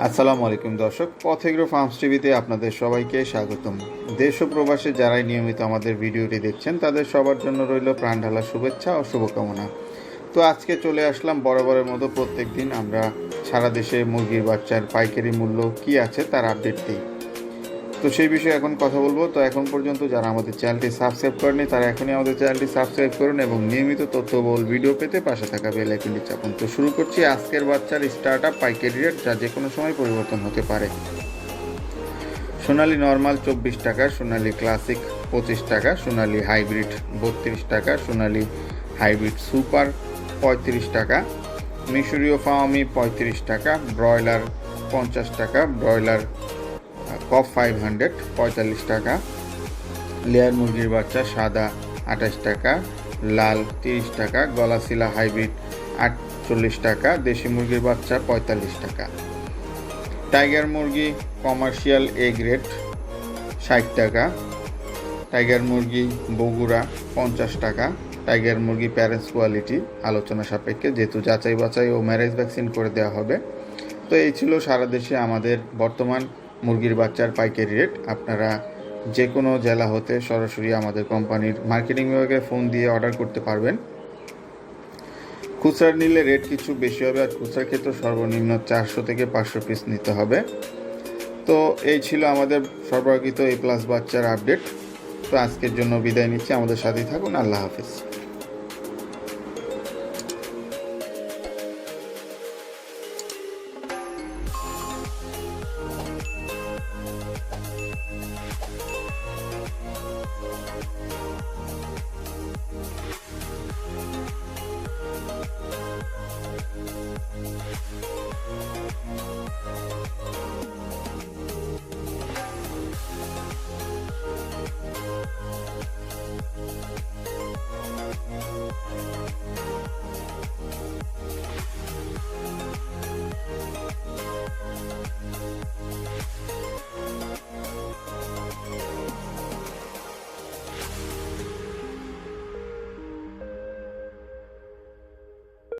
আসসালামু আলাইকুম দর্শক পথেগ্রো ফার্মস টিভিতে আপনাদের সবাইকে স্বাগতম। দেশ ও প্রবাসে যারাই নিয়মিত আমাদের ভিডিওটি দেখছেন, তাদের সবার জন্য রইল প্রাণ ঢালা শুভেচ্ছা ও শুভকামনা। তো আজকে চলে আসলাম বরাবরের মতো প্রত্যেক দিন আমরা সারা দেশে মুরগির বাচ্চার পাইকারি মূল্য কি আছে তার আপডেট দিই তো সেই বিষয়ে এখন কথা বলব। তো এখন পর্যন্ত যারা আমাদের চ্যানেলটি সাবস্ক্রাইব করেনি তারা এখনই আমাদের চ্যানেলটি সাবস্ক্রাইব করুন এবং নিয়মিত তথ্যবহুল ভিডিও পেতে পাশে থাকা বেল আইকনটি চাপুন। তো শুরু করছি আজকের বাচ্চার স্টার্ট আপ পাইকারি রেট যা যে কোনো সময় পরিবর্তন হতে পারে। সোনালি নর্মাল চব্বিশ টাকা, সোনালি ক্লাসিক পঁচিশ টাকা, সোনালি হাইব্রিড বত্রিশ টাকা, সোনালি হাইব্রিড সুপার পঁয়ত্রিশ টাকা, মিশরীয় ফাওয়ামি পঁয়ত্রিশ টাকা, ব্রয়লার পঞ্চাশ টাকা, ব্রয়লার কপ ফাইভ হান্ড্রেড পঁয়তাল্লিশ টাকা। লেয়ার মুরগির বাচ্চা সাদা আঠাশ টাকা। লাল তিরিশ টাকা। গলাশিলা হাইব্রিড আটচল্লিশ টাকা। দেশি মুরগির বাচ্চা পঁয়তাল্লিশ টাকা। টাইগার মুরগি কমার্শিয়াল এ গ্রেড ষাট টাকা। টাইগার মুরগি বগুড়া পঞ্চাশ টাকা। টাইগার মুরগি প্যারেন্টস কোয়ালিটি আলোচনা সাপেক্ষে যেহেতু যাচাই বাছাই ও ম্যারেজ ভ্যাকসিন করে দেওয়া হবে। তো এই ছিল সারা দেশে আমাদের বর্তমান মুরগির বাচ্চার পাইকারি রেট আপনারা যে কোনো জেলা হতে সরাসরি আমাদের কোম্পানির মার্কেটিং বিভাগে ফোন দিয়ে অর্ডার করতে পারবেন। খুচরা নিলে রেট কিছু বেশি হবে, আর খুচরার ক্ষেত্রে সর্বনিম্ন চারশো থেকে পাঁচশো পিস নিতে হবে। তো এই ছিল আমাদের সরবরাহিত এ প্লাস বাচ্চার আপডেট তো আজকের জন্য বিদায় নিচ্ছি, আমাদের সাথেই থাকুন, আল্লাহ হাফিজ।